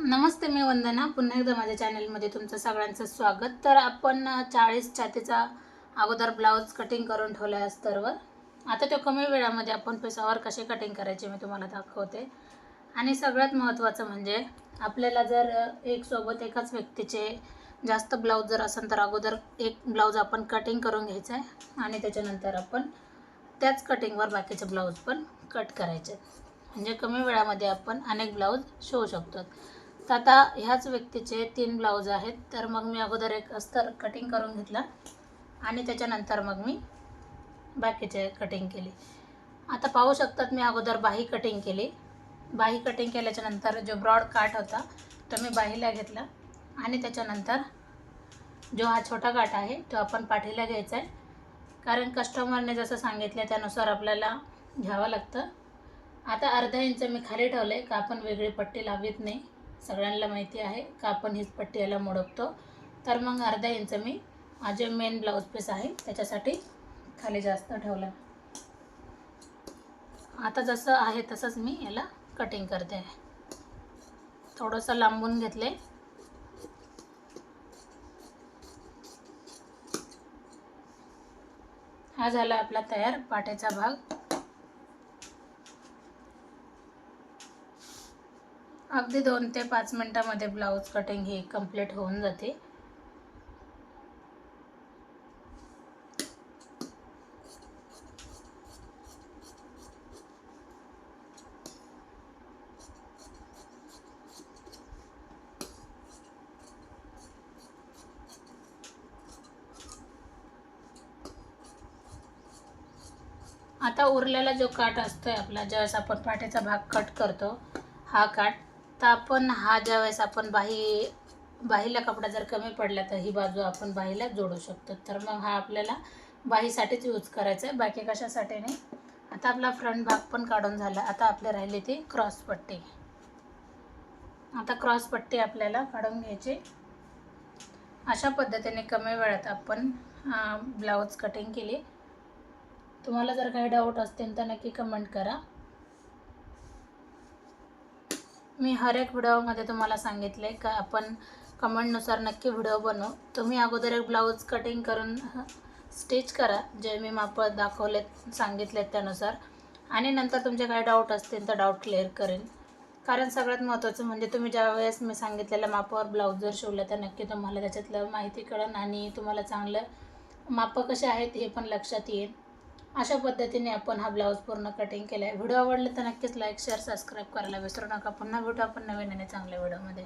नमस्ते मी वंदना. पुन्हा एकदा माझ्या चॅनलमध्ये तुमचं सगळ्यांचं स्वागत. तर आपण चाळीस छातीचा अगोदर ब्लाऊज कटिंग करून ठेवला आहे अस्तरवर. आता तो कमी वेळामध्ये आपण पिसावर कसे कटिंग करायचे मी तुम्हाला दाखवते. आणि सगळ्यात महत्त्वाचं म्हणजे आपल्याला जर एक सोबत एकाच व्यक्तीचे जास्त ब्लाऊज जर असेल तर अगोदर एक ब्लाऊज आपण कटिंग करून घ्यायचं आहे. आणि त्याच्यानंतर आपण त्याच कटिंगवर बाकीचे ब्लाऊज पण कट करायचे म्हणजे कमी वेळामध्ये आपण अनेक ब्लाऊज शिवू शकतो. तर आता ह्याच व्यक्तीचे तीन ब्लाऊज आहेत. तर मग मी अगोदर एक अस्तर कटिंग करून घेतला आणि त्याच्यानंतर मग मी बाकीचे कटिंग केली. आता पाहू शकतात मी अगोदर बाही कटिंग केली. बाही कटिंग केल्याच्यानंतर जो ब्रॉड काठ होता तो मी बाहीला घेतला आणि त्याच्यानंतर जो हा छोटा काठ आहे तो आपण पाठीला घ्यायचा आहे. कारण कस्टमरने जसं सांगितलं त्यानुसार आपल्याला घ्यावं लागतं. आता अर्धा इंच मी खाली ठेवलं आहे का आपण वेगळी पट्टी लावित नाही. सगळ्यांना माहिती आहे. का आपण हीच पट्टी याला मोडकतो तर मग अर्धा इंच मी माझे मेन ब्लाऊज पीस आहे. त्याच्यासाठी खाली जास्त ठेवलं. आता जसं आहे तसंच मी याला कटिंग करते. आहे थोडंसं लांबून घेतले. हा झाला आपला तयार पाट्याचा भाग. अगदी दोन ते पाच मिनटामध्ये ब्लाऊज कटिंग ही कंप्लीट होऊन जाते. आता उरलेला जो काठ असतोय आपला ज्यावेळेस आपण पाठीचा भाग कट करतो हा काठ तर आपण हा ज्यावेळेस आपण बाही बाहीला कपडा जर कमी पडला तर ही बाजू आपण बाहीला जोडू शकतो. तर मग हा आपल्याला बाहीसाठीच यूज करायचा आहे. बाकी कशासाठी नाही. आता आपला फ्रंट भाग पण काढून झाला. आता आपले राहिले ती क्रॉस पट्टी. आता क्रॉस पट्टी आपल्याला काढून घ्यायची. अशा पद्धतीने कमी वेळात आपण ब्लाऊज कटिंग केली. तुम्हाला जर काही डाऊट असतील तर नक्की कमेंट करा. मी हर एक व्हिडिओमध्ये तुम्हाला सांगितले का आपण कमेंटनुसार नक्की व्हिडिओ बनवू. तुम्ही अगोदर एक ब्लाऊज कटिंग करून स्टिच करा जे मी माप दाखवलेत सांगितलेत त्यानुसार. आणि नंतर तुमचे काही डाऊट असतील तर डाऊट क्लिअर करेन. कारण सगळ्यात महत्त्वाचं म्हणजे तुम्ही ज्या वेळेस मी सांगितलेल्या मापावर ब्लाऊज जर शिवलं तर नक्की तुम्हाला त्याच्यातलं माहिती कळेल आणि तुम्हाला चांगलं मापं कसे आहेत हे पण लक्षात येईल. अशा पद्धतीने आपण हा ब्लाऊज पूर्ण कटिंग केला आहे व्हिडिओ आवडला तर नक्कीच लाईक शेअर सबस्क्राईब करायला विसरू नका. पुन्हा भेटू आपण नवीन आणि चांगल्या व्हिडिओमध्ये